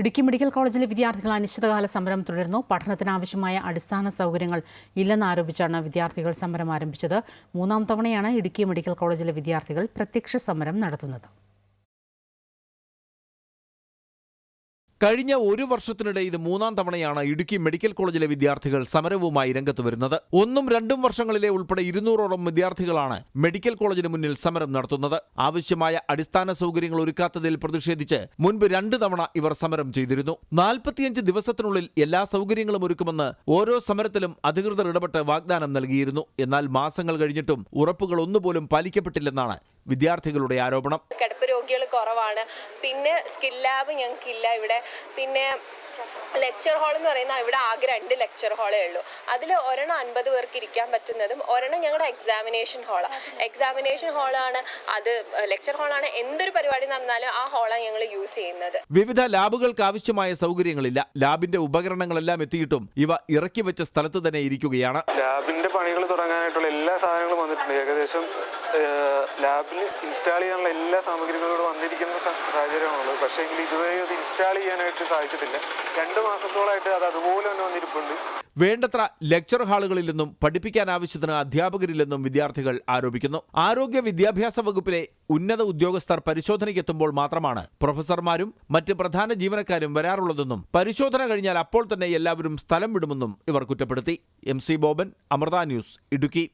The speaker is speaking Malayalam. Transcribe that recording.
ഇടുക്കി മെഡിക്കൽ കോളേജിലെ വിദ്യാർത്ഥികൾ അനിശ്ചിതകാല സമരം തുടരുന്നു. പഠനത്തിനാവശ്യമായ അടിസ്ഥാന സൗകര്യങ്ങൾ ഇല്ലെന്നാരോപിച്ചാണ് വിദ്യാർത്ഥികൾ സമരം ആരംഭിച്ചത്. മൂന്നാം തവണയാണ് ഇടുക്കി മെഡിക്കൽ കോളേജിലെ വിദ്യാർത്ഥികൾ പ്രത്യക്ഷ സമരം നടത്തുന്നത്. കഴിഞ്ഞ ഒരു വർഷത്തിനിടെ ഇത് മൂന്നാം തവണയാണ് ഇടുക്കി മെഡിക്കൽ കോളേജിലെ വിദ്യാർത്ഥികൾ സമരവുമായി രംഗത്ത് വരുന്നത്. ഒന്നും രണ്ടും വർഷങ്ങളിലെ ഉൾപ്പെടെ ഇരുന്നൂറോളം വിദ്യാർത്ഥികളാണ് മെഡിക്കൽ കോളേജിന് മുന്നിൽ സമരം നടത്തുന്നത്. ആവശ്യമായ അടിസ്ഥാന സൗകര്യങ്ങൾ ഒരുക്കാത്തതിൽ പ്രതിഷേധിച്ച് മുൻപ് രണ്ട് തവണ ഇവർ സമരം ചെയ്തിരുന്നു. നാൽപ്പത്തിയഞ്ച് ദിവസത്തിനുള്ളിൽ എല്ലാ സൗകര്യങ്ങളും ഒരുക്കുമെന്ന് ഓരോ സമരത്തിലും അധികൃതർ ഇടപെട്ട് വാഗ്ദാനം നൽകിയിരുന്നു. എന്നാൽ മാസങ്ങൾ കഴിഞ്ഞിട്ടും ഉറപ്പുകൾ ഒന്നുപോലും പാലിക്കപ്പെട്ടില്ലെന്നാണ് വിദ്യാർത്ഥികളുടെ ആരോപണം. കിടപ്പ് രോഗികൾ കുറവാണ്. പിന്നെ സ്കിൽ ലാബ് ഞങ്ങൾക്കില്ല ഇവിടെ. പിന്നെ ലെക്ചർ ഹാൾ എന്ന് പറയുന്ന ഇവിടെ ആകെ രണ്ട് ലെക്ചർ ഹാളേ ഉള്ളൂ. അതിൽ ഒരെണ്ണം അൻപത് പേർക്ക് ഇരിക്കാൻ പറ്റുന്നതും ഒരെണ്ണം ഞങ്ങളുടെ എക്സാമിനേഷൻ ഹാളാണ് എക്സാമിനേഷൻ ഹാളാണ് അത് ലെക്ചർ ഹാളാണ് എന്തൊരു പരിപാടി നടന്നാലും ആ ഹാളാണ് ഞങ്ങൾ യൂസ് ചെയ്യുന്നത്. വിവിധ ലാബുകൾക്ക് ആവശ്യമായ സൗകര്യങ്ങളില്ല. ലാബിന്റെ ഉപകരണങ്ങളെല്ലാം എത്തിയിട്ടും ഇവ ഇറക്കി വെച്ച സ്ഥലത്ത് തന്നെ ഇരിക്കുകയാണ്. ലാബിന്റെ പണികൾ തുടങ്ങാനായിട്ടുള്ള എല്ലാ സാധനങ്ങളും വന്നിട്ടുണ്ട്. ഏകദേശം ലാബിൽ ഇൻസ്റ്റാൾ ചെയ്യാനുള്ള എല്ലാ സാമഗ്രികളും ഇവിടെ വന്നിരിക്കുന്ന സാഹചര്യമാണുള്ളത്. പക്ഷേ എങ്കിൽ ഇതുവരെ അത് ഇൻസ്റ്റാൾ ചെയ്യാനായിട്ട് സാധിച്ചിട്ടില്ല. രണ്ട് മാസത്തോളായിട്ട് അത് അതുപോലെ തന്നെ വന്നിരിപ്പുണ്ട്. വേണ്ടത്ര ലെക്ചർ ഹാളുകളില്ലെന്നും പഠിപ്പിക്കാൻ ആവശ്യത്തിന് അധ്യാപകരില്ലെന്നും വിദ്യാർത്ഥികൾ ആരോപിക്കുന്നു. ആരോഗ്യ വിദ്യാഭ്യാസ വകുപ്പിലെ ഉന്നത ഉദ്യോഗസ്ഥർ പരിശോധനയ്ക്കെത്തുമ്പോൾ മാത്രമാണ് പ്രൊഫസർമാരും മറ്റ് പ്രധാന ജീവനക്കാരും വരാറുള്ളതെന്നും പരിശോധന കഴിഞ്ഞാൽ അപ്പോൾ തന്നെ എല്ലാവരും സ്ഥലം വിടുമെന്നും ഇവർ കുറ്റപ്പെടുത്തി. M C Boban Amrita news Idukki.